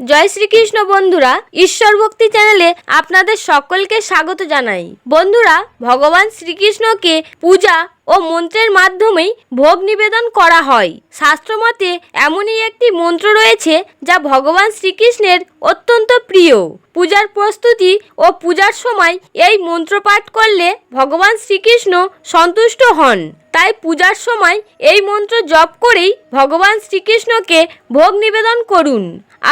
জয় শ্রীকৃষ্ণ বন্ধুরা ঈশ্বর ভক্তি চ্যানেলে আপনাদের সকলকে স্বাগত জানাই। বন্ধুরা ভগবান শ্রীকৃষ্ণকে পূজা ও মন্ত্রের মাধ্যমেই ভোগ নিবেদন করা হয়। শাস্ত্রমতে এমনই একটি মন্ত্র রয়েছে যা ভগবান শ্রীকৃষ্ণের অত্যন্ত প্রিয়। পূজার প্রস্তুতি ও পূজার সময় এই মন্ত্র পাঠ করলে ভগবান শ্রীকৃষ্ণ সন্তুষ্ট হন। তাই পূজার সময় এই মন্ত্র জপ করেই ভগবান শ্রীকৃষ্ণকে ভোগ নিবেদন করুন।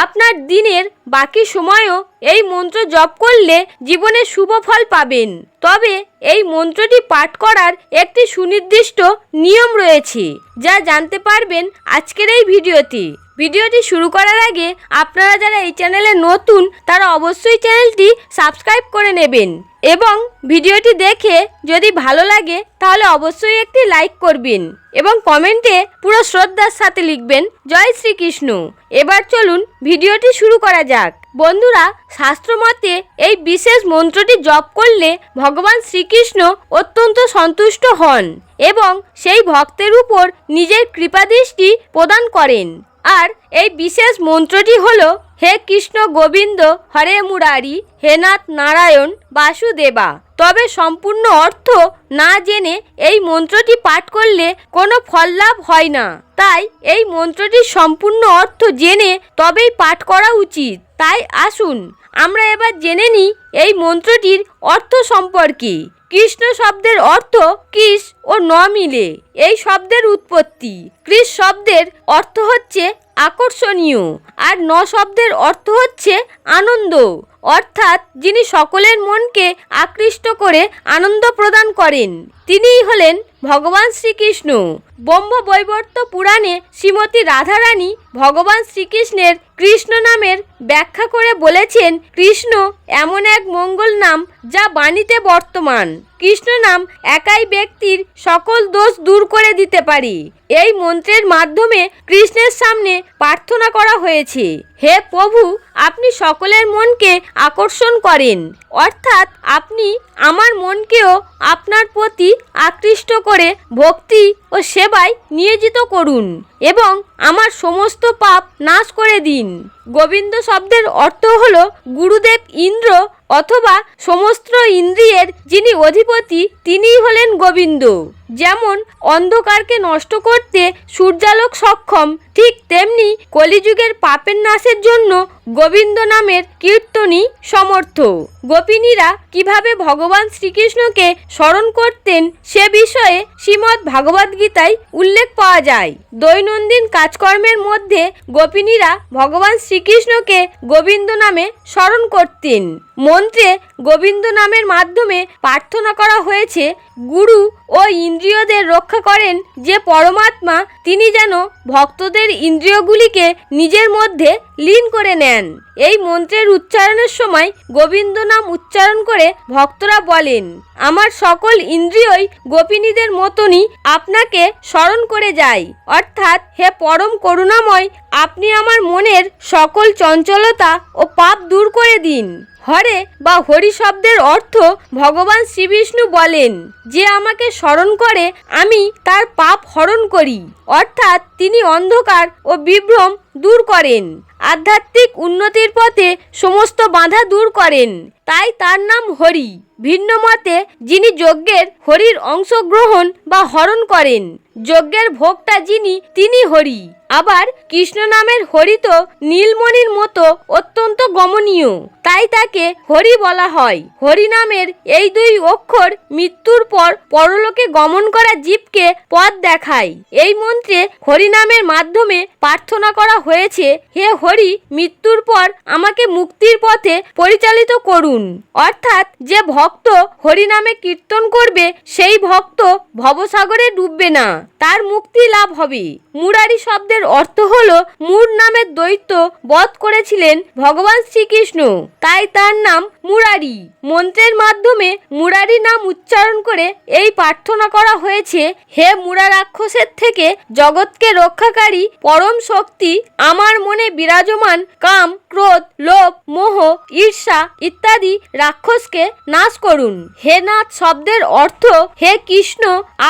আপনার দিনের বাকি সময়ও এই মন্ত্র জপ করলে জীবনে শুভ ফল পাবেন। তবে এই মন্ত্রটি পাঠ করার একটি সুনির্দিষ্ট নিয়ম রয়েছে, যা জানতে পারবেন আজকের এই ভিডিওতে ভিডিওটি শুরু করার আগে আপনারা যারা এই চ্যানেলে নতুন, তারা অবশ্যই চ্যানেলটি সাবস্ক্রাইব করে নেবেন। এবং ভিডিওটি দেখে যদি ভালো লাগে, তাহলে অবশ্যই একটি লাইক করবেন এবং কমেন্টে পুরো শ্রদ্ধার সাথে লিখবেন, জয় শ্রীকৃষ্ণ। এবার চলুন ভিডিওটি শুরু করা যাক। বন্ধুরা, শাস্ত্রমতে এই বিশেষ মন্ত্রটি জপ করলে ভগবান শ্রীকৃষ্ণ অত্যন্ত সন্তুষ্ট হন এবং সেই ভক্তের উপর নিজের কৃপাদৃষ্টি প্রদান করেন। আর এই বিশেষ মন্ত্রটি হল, হে কৃষ্ণ গোবিন্দ, হরে মুরারি, হে নাথ নারায়ণ, বাসুদেবা। তবে সম্পূর্ণ অর্থ না জেনে এই মন্ত্রটি পাঠ করলে কোনো ফল লাভ হয় না। তাই এই মন্ত্রটির সম্পূর্ণ অর্থ জেনে তবেই পাঠ করা উচিত। তাই আসুন, আমরা এবার জেনে নিই এই মন্ত্রটির অর্থ সম্পর্কে। কৃষ্ণ শব্দের অর্থ কৃষ ও ন মিলে। এই শব্দের উৎপত্তি। কৃষ শব্দের অর্থ হচ্ছে আকর্ষণীয়। আর ন শব্দের অর্থ হচ্ছে আনন্দ। অর্থাৎ যিনি সকলের মনকে আকৃষ্ট করে আনন্দ প্রদান করেন, তিনিই হলেন ভগবান শ্রীকৃষ্ণ। ব্রহ্ম বৈবর্ত পুরাণে শ্রীমতী রাধারানী ভগবান শ্রীকৃষ্ণের কৃষ্ণ নামের ব্যাখ্যা করে বলেছেন, কৃষ্ণ এমন এক মঙ্গল নাম যা বাণীতে বর্তমান। কৃষ্ণ নাম একাই ব্যক্তির সকল দোষ দূর করে দিতে পারি। এই মন্ত্রের মাধ্যমে কৃষ্ণের সামনে প্রার্থনা করা হয়েছে। হে প্রভু, আপনি সকলের মনকে আকর্ষণ করেন। অর্থাৎ আপনি আমার মনকেও আপনার প্রতি আকৃষ্ট করে ভক্তি ও সেবায় নিয়োজিত করুন এবং আমার সমস্ত পাপ নাশ করে দিন। গোবিন্দ শব্দের অর্থ হল গুরুদেব ইন্দ্র অথবা সমস্ত ইন্দ্রিয়ের যিনি অধিপতি, তিনিই হলেন গোবিন্দ। যেমন অন্ধকারকে নষ্ট করতে সূর্যালোক সক্ষম, ঠিক তেমনি কলিযুগের পাপের নাশের জন্য গোবিন্দ নামের কীর্তনই সমর্থ। গোপিনীরা কীভাবে ভগবান শ্রীকৃষ্ণকে স্মরণ করতেন সে বিষয়ে শ্রীমদ্ ভাগবত গীতায় উল্লেখ পাওয়া যায়। দৈনন্দিন কাজকর্মের মধ্যে গোপিনীরা ভগবান শ্রীকৃষ্ণকে গোবিন্দ নামে স্মরণ করতেন। মন্ত্রে গোবিন্দ নামের মাধ্যমে প্রার্থনা করা হয়েছে, গুরু ও ইন্দ্রিয়দের রক্ষা করেন যে পরমাত্মা, তিনি যেন ভক্তদের ইন্দ্রিয়গুলিকে নিজের মধ্যে লীন করে নেন। এই মন্ত্রের উচ্চারণের সময় গোবিন্দ নাম উচ্চারণ করে ভক্তরা বলেন, আমার সকল ইন্দ্রিয়ই গোপিনীদের মতনই আপনাকে স্মরণ করে যায়। অর্থাৎ হে পরম করুণাময় আপনি আমার মনের সকল চঞ্চলতা ও পাপ দূর করে দিন। হরে বা হরি শব্দের অর্থ ভগবান শ্রীবিষ্ণু বলেন, যে আমাকে স্মরণ করে আমি তার পাপ হরণ করি। অর্থাৎ তিনি অন্ধকার ও বিভ্রম দূর করেন। আধ্যাত্মিক উন্নতির পথে সমস্ত বাধা দূর করেন। তাই তার নাম হরি। ভিন্ন মতে, যিনি যজ্ঞের হরির অংশগ্রহণ বা হরণ করেন। যজ্ঞের ভোগটা যিনি, তিনি হরি। আবার কৃষ্ণ নামের হরি তো নীলমণির মতো অত্যন্ত গমনীয়। তাই তাকে হরি বলা হয়। হরি নামের এই দুই অক্ষর মৃত্যুর পর পরলোকে গমন করা জীবকে পথ দেখায়। এই মন্ত্রে হরি নামের মাধ্যমে প্রার্থনা করা হয়েছে, হে হরি, মৃত্যুর পর আমাকে মুক্তির পথে পরিচালিত করুন। অর্থাৎ যে ভক্ত হরি নামে কীর্তন করবে, সেই ভক্ত ভবসাগরে ডুববে না। তার মুক্তি লাভ হবে মুরারি শব্দের অর্থ হলো মুর নামের দৈত্য বধ করেছিলেন ভগবান শ্রীকৃষ্ণ। তাই তার নাম মুরারি। মন্ত্রের মাধ্যমে মুরারি নাম উচ্চারণ করে এই প্রার্থনা করা হয়েছে, হে মুরা রাক্ষসের থেকে জগৎকে রক্ষাকারী পরম শক্তি, আমার মনে বিরাজমান কাম, ক্রোধ, লোভ, মোহ, ঈর্ষা ইত্যাদি রাক্ষসকে নাশ করুন। হে নাথ শব্দের অর্থ, হে কৃষ্ণ,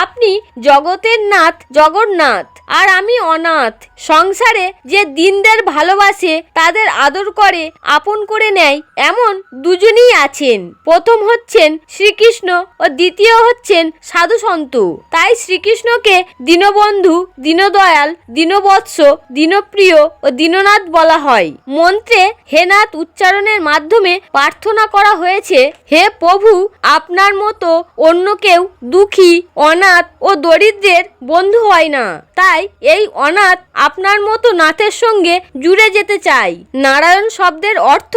আপনি জগতের নাথ জগন্নাথ। আর আমি অনাথ। সংসারে যে দিনদের ভালোবাসে, তাদের আদর করে, আপন করে নেয়, এমন দুজনই আছেন। প্রথম হচ্ছেন শ্রীকৃষ্ণ ও দ্বিতীয় হচ্ছেন সাধু সন্ত তাই শ্রীকৃষ্ণকে দীনবন্ধু, দীনদয়াল, দীনবৎস, দীনপ্রিয় ও দীননাথ বলা হয়। মন্ত্রে হেনাথ উচ্চারণের মাধ্যমে প্রার্থনা করা হয়েছে, হে প্রভু, আপনার মতো অন্য কেউ দুঃখী, অনাথ ও দরিদ্রের বন্ধু হয় না। তাই এই অনাথ আপনার মতো নাথের সঙ্গে জুড়ে যেতে চাই। নারায়ণ শব্দের অর্থ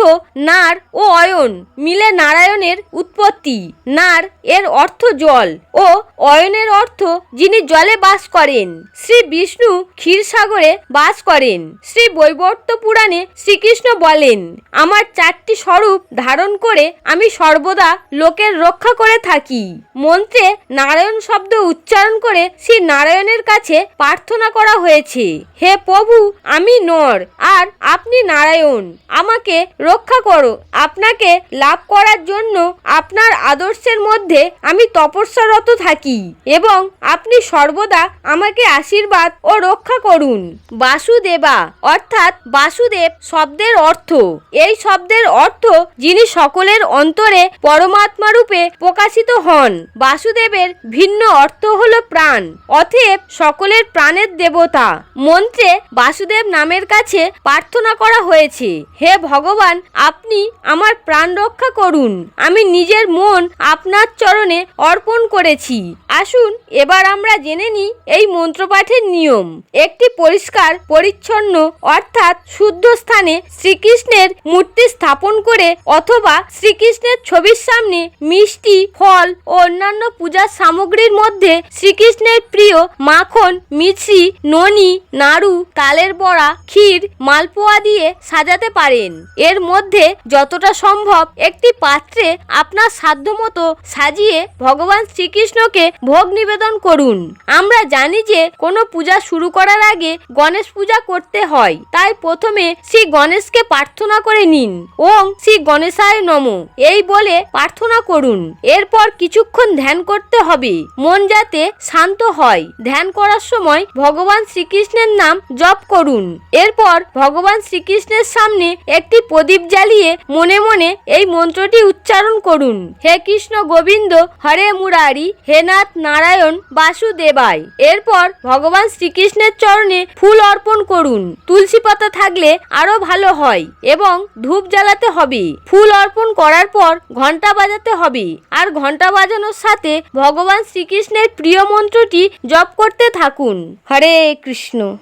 নার ও অয়ন মিলে নারায়ণের উৎপত্তি। নার এর অর্থ জল ও অয়নের অর্থ যিনি জলে বাস করেন। শ্রী বিষ্ণু ক্ষীরসাগরে বাস করেন। শ্রী বৈবর্ত পুরাণে শ্রীকৃষ্ণ বলেন, আমার চারটি স্বরূপ ধারণ করে আমি সর্বদা লোকের রক্ষা করে থাকি। মন্ত্রে নারায়ণ শব্দ উচ্চারণ করে শ্রী নারায়ণের কাছে প্রার্থনা করা হয়েছে, হে প্রভু, আমি নর, আর আপনি নারায়ণ। আমাকে রক্ষা করো। আপনাকে লাভ করার জন্য আপনার আদর্শের মধ্যে আমি তপস্যারত থাকি এবং আপনি সর্বদা আমাকে আশীর্বাদ ও রক্ষা করুন। বাসুদেবা, অর্থাৎ বাসুদেব শব্দের অর্থ। এই শব্দের অর্থ যিনি সকলের অন্তরে পরমাত্মা রূপে প্রকাশিত হন। বাসুদেবের ভিন্ন অর্থ হলো প্রাণ। অতএব সকলের প্রাণের দেবতা। মন্ত্রে বাসুদেব নামের কাছে প্রার্থনা করা হয়েছে, হে ভগবান, আপনি আমার প্রাণ রক্ষা করুন। আমি নিজের মন আপনার চরণে অর্পণ করেছি। আসুন, এবার আমরা জেনে নিই এই মন্ত্রপাঠের নিয়ম। একটি পরিষ্কার, পরিচ্ছন্ন, অর্থাৎ শুদ্ধ স্থানে শ্রীকৃষ্ণের মূর্তি স্থাপন করে অথবা শ্রীকৃষ্ণের ছবির সামনে মিষ্টি, ফল ও অন্যান্য পূজার সামগ্রীর মধ্যে শ্রীকৃষ্ণের প্রিয় মাখন মিছরি ননি, নাড়ু, তালের বড়া, ক্ষীর, মালপোয়া দিয়ে সাজাতে পারেন। এর মধ্যে যতটা সম্ভব একটি পাত্রে আপনার সাধ্যমতো সাজিয়ে ভগবান শ্রীকৃষ্ণকে ভোগ নিবেদন করুন। আমরা জানি যে কোনো পূজা শুরু করার আগে গণেশ পূজা করতে হয়। তাই প্রথমে শ্রী গণেশকে প্রার্থনা করে নিন। ওম শ্রী গণেশায় নম। এই বলে প্রার্থনা করুন। এরপর কিছুক্ষণ ধ্যান করতে হবে। মন যাতে শান্ত হয়। ধ্যান করার সময় ভগবান শ্রীকৃষ্ণের নাম জপ করুন। এরপর ভগবান শ্রীকৃষ্ণের সামনে একটি প্রদীপ জ্বালিয়ে মনে মনে এই মন্ত্রটি উচ্চারণ করুন। হে কৃষ্ণ গোবিন্দ, হরে মুরারি, হে নাথ নারায়ণ, বাসুদেবায়। এরপর ভগবান শ্রীকৃষ্ণের চরণে ফুল অর্পণ করুন। তুলসী পাতা থাকলে আরও ভালো হয় এবং ধূপ জ্বালাতে হবে। ফুল অর্পণ করার পর ঘণ্টা বাজাতে হবে। আর ঘণ্টা বাজানোর সাথে ভগবান শ্রীকৃষ্ণের প্রিয় মন্ত্রটি জপ করতে থাকুন। হরে কৃষ্ণ।